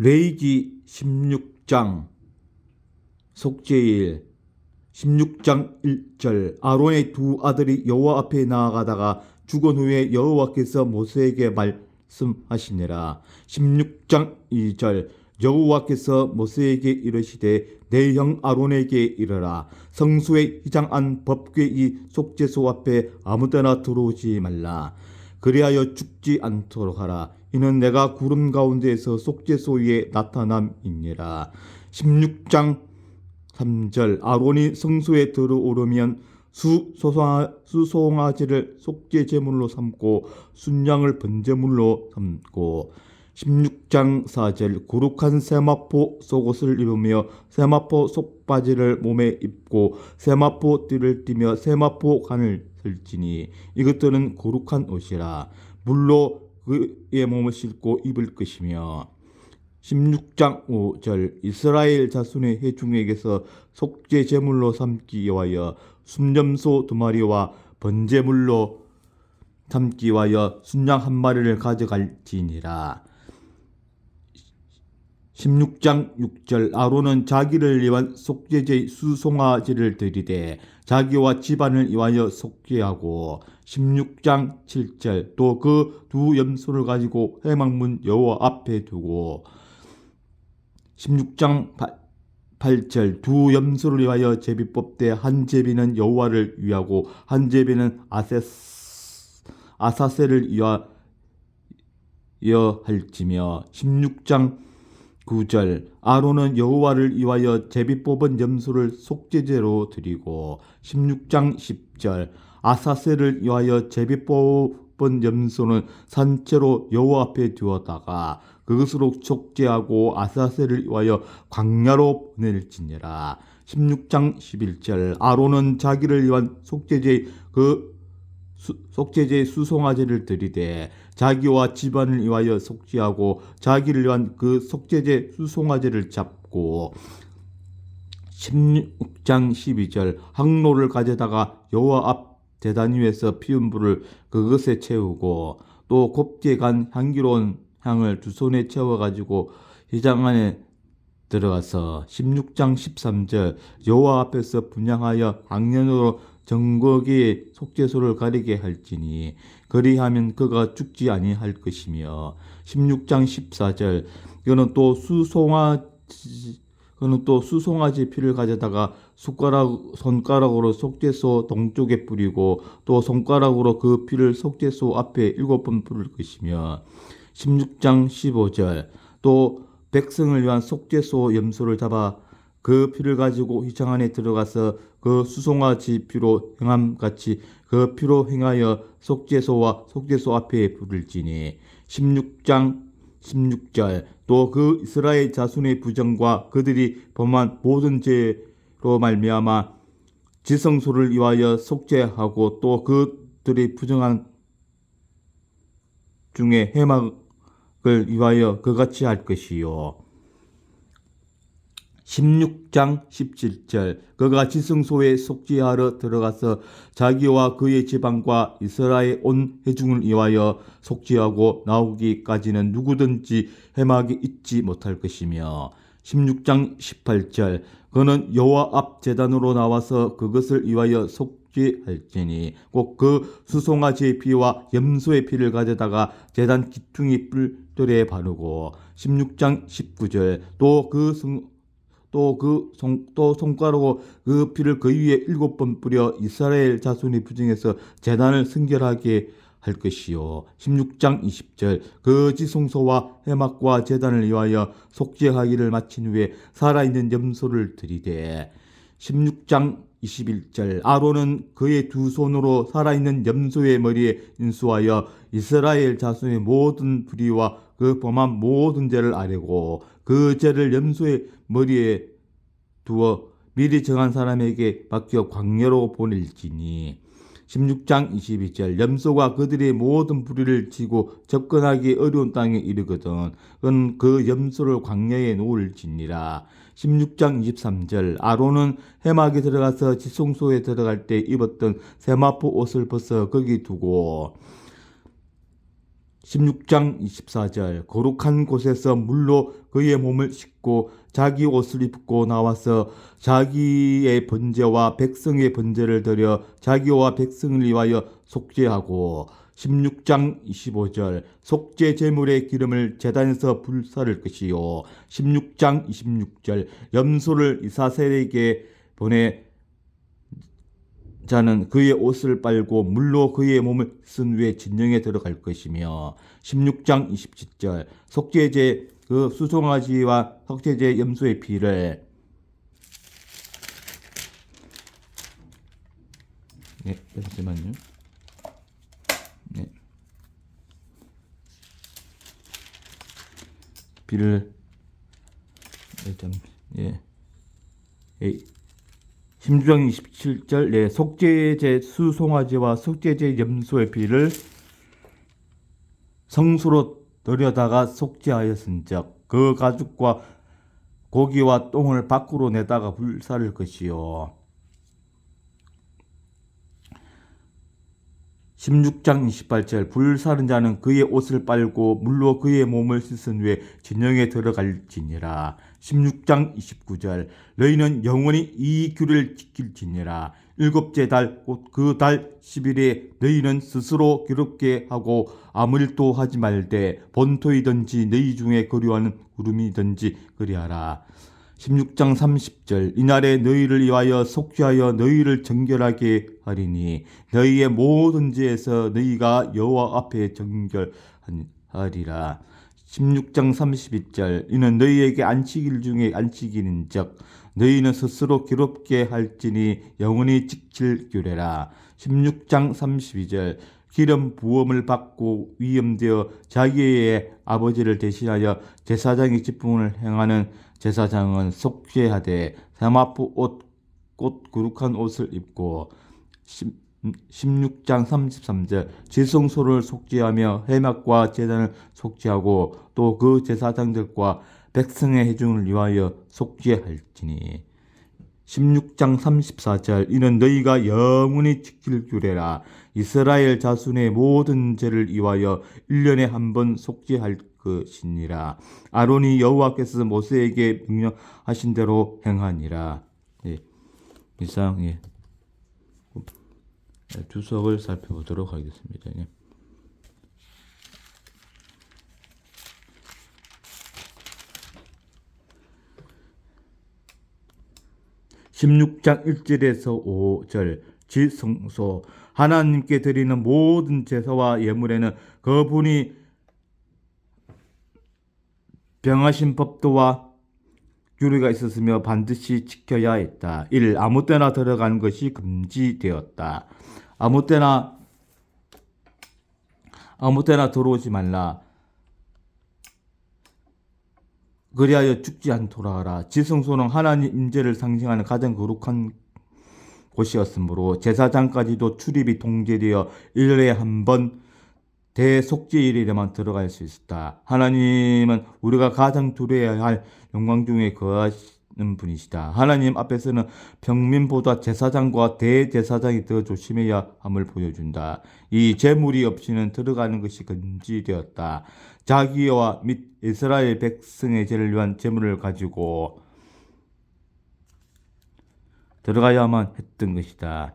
레이기 16장 속죄일 16장 1절. 아론의 두 아들이 여호와 앞에 나아가다가 죽은 후에 여호와께서 모세에게 말씀하시니라. 16장 2절. 여호와께서 모세에게 이르시되 내 형 아론에게 이르라. 성수의 휘장한 법궤 이 속죄소 앞에 아무데나 들어오지 말라 그리하여 죽지 않도록 하라. 이는 내가 구름 가운데에서 속죄소 위에 나타남이니라. 16장 3절. 아론이 성소에 들어오르면 수 수송아지를 속죄 제물로 삼고 순양을 번제물로 삼고 16장 4절 거룩한 세마포 속옷을 입으며 세마포 속바지를 몸에 입고 세마포 띠를 띠며 세마포 간을 설지니 이것들은 거룩한 옷이라 물로 그의 몸을 씻고 입을 것이며. 16장 5절 이스라엘 자손의 회중에게서 속죄 제물로 삼기 위하여 순념소 두 마리와 번제물로 삼기 위하여 순양 한 마리를 가져갈지니라 16장 6절 아론은 자기를 위한 속죄제 수송아지를 드리되 자기와 집안을 위하여 속죄하고 16장 7절 또 그 두 염소를 가지고 해망문 여호와 앞에 두고 16장 8절 두 염소를 위하여 제비 뽑되 한 제비는 여호와를 위하고 한 제비는 아세스, 아사세를 위하여 할지며 16장 9절 아론은 여호와를 위하여 제비 뽑은 염소를 속죄제로 드리고 16장 10절 아사세를 위하여 제비 뽑은 염소는 산채로 여호와 앞에 두었다가 그것으로 속죄하고 아사세를 위하여 광야로 보낼지니라. 16장 11절 아론은 자기를 위한 속죄제 그 수, 속죄제 수송아제를 드리되 자기와 집안을 위하여 속죄하고 자기를 위한 그 속죄제 수송아제를 잡고 16장 12절 항로를 가져다가 여호와 앞 대단 위에서 피운 불을 그것에 채우고 또 곱게 간 향기로운 향을 두 손에 채워 가지고 휘장 안에 들어가서 16장 13절 여호와 앞에서 분양하여 악년으로 정거기의 속죄소를 가리게 할지니 그리하면 그가 죽지 아니할 것이며 16장 14절 이거는 또 수송아지 그는 또 수송아지 피를 가져다가 숟가락 손가락으로 속죄소 동쪽에 뿌리고 또 손가락으로 그 피를 속죄소 앞에 일곱 번 뿌릴 것이며 16장 15절 또 백성을 위한 속죄소 염소를 잡아 그 피를 가지고 휘장 안에 들어가서 그 수송아지 피로 행함같이 그 피로 행하여 속죄소와 속죄소 앞에 부를지니. 16장 16절. 또 그 이스라엘 자손의 부정과 그들이 범한 모든 죄로 말미암아 지성소를 위하여 속죄하고 또 그들이 부정한 중에 해막을 위하여 그같이 할 것이요 16장 17절. 그가 지성소에 속죄하러 들어가서 자기와 그의 지방과 이스라엘 온 회중을 위하여 속죄하고 나오기까지는 누구든지 해막이 잊지 못할 것이며 16장 18절. 그는 여호와 앞 제단으로 나와서 그것을 위하여 속죄할지니 꼭 그 수송아지의 피와 염소의 피를 가져다가 제단 기퉁이 뿔들에 바르고 16장 19절. 또그 또그 또 손가락으로 그 피를 그 위에 일곱 번 뿌려 이스라엘 자손이 부정해서 재단을 순결하게 할 것이요. 16장 20절. 그 지성소와 해막과 재단을 위하여 속죄하기를 마친 후에 살아있는 염소를 들이되 16장 21절. 아론은 그의 두 손으로 살아있는 염소의 머리에 인수하여 이스라엘 자손의 모든 불의와 그 범한 모든 죄를 아뢰고 그 죄를 염소의 머리에 두어 미리 정한 사람에게 맡겨 광야로 보낼지니. 16장 22절 염소가 그들의 모든 불의를 지고 접근하기 어려운 땅에 이르거든 그는 그 염소를 광야에 놓을지니라. 16장 23절 아론은 해막에 들어가서 지성소에 들어갈 때 입었던 세마포 옷을 벗어 거기 두고 16장 24절. 거룩한 곳에서 물로 그의 몸을 씻고 자기 옷을 입고 나와서 자기의 번제와 백성의 번제를 드려 자기와 백성을 위하여 속죄하고 16장 25절. 속죄 제물의 기름을 제단에서 불사를 것이요. 16장 26절. 염소를 이사셀에게 보내 자는 그의 옷을 빨고 물로 그의 몸을 쓴 후에 진영에 들어갈 것이며 16장 27절 속죄제 그 수송아지와 속죄제 염소의 피를 네 잠시만요. 네. 피를 일단 예 예. 16장 27절 네, 속죄제 수송아지와 속죄제 염소의 피를 성수로 들여다가 속죄하였은즉 그 가죽과 고기와 똥을 밖으로 내다가 불사를 것이요 16장 28절 불사른 자는 그의 옷을 빨고 물로 그의 몸을 씻은 후에 진영에 들어갈지니라. 16장 29절 너희는 영원히 이 규를 지킬지니라. 일곱째 달 곧 그 달 10일에 너희는 스스로 괴롭게 하고 아무 일도 하지 말되 본토이든지 너희 중에 거류하는 구름이든지 그리하라 16장 30절 이날에 너희를 위하여 속죄하여 너희를 정결하게 하리니 너희의 모든 죄에서 너희가 여호와 앞에 정결하리라. 16장 32절 이는 너희에게 안식일 중에 안식일인즉 너희는 스스로 괴롭게 할지니 영원히 지킬 규례라 16장 32절 기름 부음을 받고 위임되어 자기의 아버지를 대신하여 제사장의 직분을 행하는 제사장은 속죄하되 세마포 옷, 꽃 거룩한 옷을 입고 16장 33절 지성소를 속죄하며 해막과 제단을 속죄하고 또 그 제사장들과 백성의 해중을 위하여 속죄할지니 16장 34절 이는 너희가 영원히 지킬 규례라 이스라엘 자손의 모든 죄를 위하여 1년에 한 번 속죄할 것이니라 아론이 여호와께서 모세에게 명령하신 대로 행하니라 예. 이상 예. 주석을 살펴보도록 하겠습니다. 예. (16장 1절에서 5절) 지성소 하나님께 드리는 모든 제사와 예물에는 그분이 병하신 법도와 규례가 있었으며 반드시 지켜야 했다. 1. 아무 때나 들어가는 것이 금지되었다. 아무 때나 아무 때나 들어오지 말라. 그리하여 죽지 않도록 하라. 지성소는 하나님 임재를 상징하는 가장 거룩한 곳이었으므로 제사장까지도 출입이 통제되어 1년에 한 번 대속죄일에만 들어갈 수 있었다. 하나님은 우리가 가장 두려워야 할 영광 중에 거하시는 분이시다. 하나님 앞에서는 평민보다 제사장과 대제사장이 더 조심해야 함을 보여준다. 이 재물이 없이는 들어가는 것이 금지되었다. 자기와 및 이스라엘 백성의 죄를 위한 재물을 가지고 들어가야만 했던 것이다.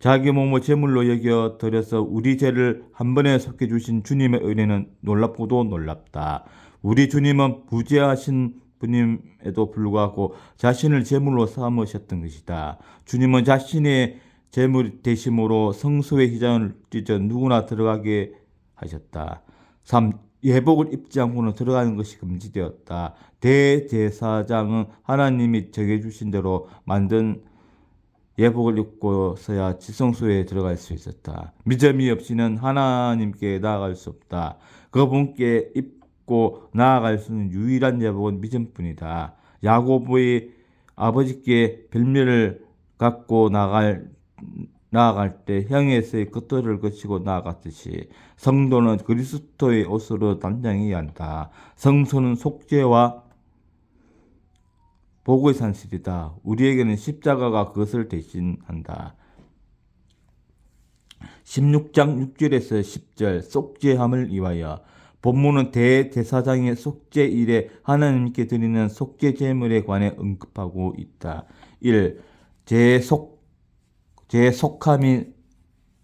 자기 몸을 제물로 여겨 드려서 우리 죄를 한 번에 섞여 주신 주님의 은혜는 놀랍고도 놀랍다. 우리 주님은 부재하신 분임에도 불구하고 자신을 제물로 삼으셨던 것이다. 주님은 자신의 제물 대심으로 성소의 희장을 찢어 누구나 들어가게 하셨다. 3. 예복을 입지 않고는 들어가는 것이 금지되었다. 대제사장은 하나님이 정해주신 대로 만든 예복을 입고서야 지성소에 들어갈 수 있었다. 믿음이 없이는 하나님께 나아갈 수 없다. 그분께 입고 나아갈 수 있는 유일한 예복은 믿음뿐이다. 야고보의 아버지께 별명을 갖고 나갈 나아갈 때 형에서의 끝들을 거치고 나아갔듯이 성도는 그리스도의 옷으로 단장해야 한다. 성소는 속죄와 복의 산실이다. 우리에게는 십자가가 그것을 대신한다. 16장 6절에서 10절 속죄함을 위하여 본문은 대제사장의 속죄 일에 하나님께 드리는 속죄 제물에 관해 언급하고 있다. 1. 제속 제 속함이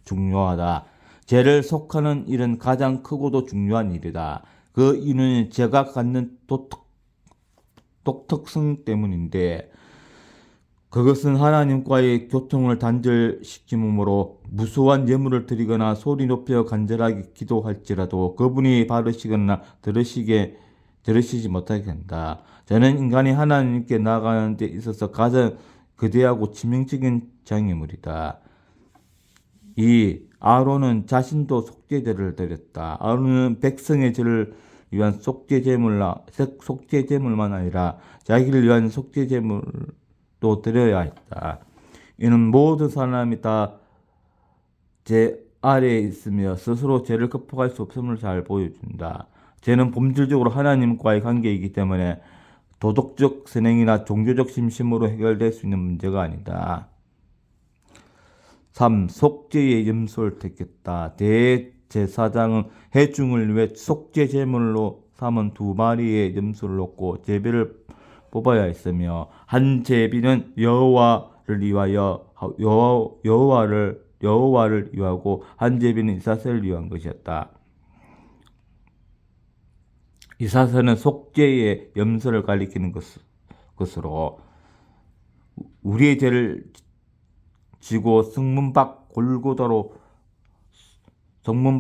중요하다. 죄를 속하는 일은 가장 크고도 중요한 일이다. 그 이유는 죄가 갖는 독특, 독특성 때문인데 그것은 하나님과의 교통을 단절시키므로 무수한 예물을 드리거나 소리 높여 간절하게 기도할지라도 그분이 받으시거나 들으시게 들으시지 못하게 한다. 저는 인간이 하나님께 나아가는 데 있어서 가장 거대하고 치명적인 장애물이다. 이 아론은 자신도 속죄제를 드렸다. 아론은 백성의 죄를 위한 속죄제물라 속죄제물만 아니라 자기를 위한 속죄제물도 드려야 했다. 이는 모든 사람이 다 제 아래에 있으며 스스로 죄를 극복할 수 없음을 잘 보여준다. 죄는 본질적으로 하나님과의 관계이기 때문에 도덕적 선행이나 종교적 심심으로 해결될 수 있는 문제가 아니다. 3. 속죄의 염소를 택했다. 대제사장은 해중을 위해 속죄 제물로 삼은 두 마리의 염소를 놓고 제비를 뽑아야 했으며 한 제비는 여호와를 위하여 여호- 여호와를 여호와를 위하고 한 제비는 이사세를 위한 것이었다. 이사세는 속죄의 염소를 가리키는 것, 것으로 우리의 죄를 지고 밖 골고다로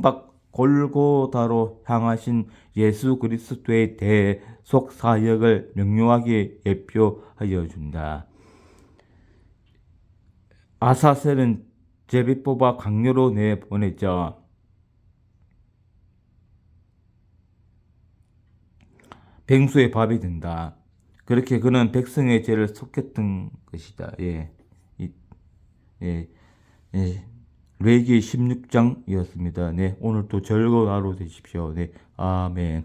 밖 골고다로 향하신 예수 그리스도의 대속 사역을 명료하게 예표하여 준다. 아사셀은 제비 뽑아 강요로 내보내자 뱅수의 밥이 된다. 그렇게 그는 백성의 죄를 속했던 것이다. 예. 이, 예. 예. 레기 16장이었습니다. 네. 오늘도 즐거운 하루 되십시오. 네. 아멘.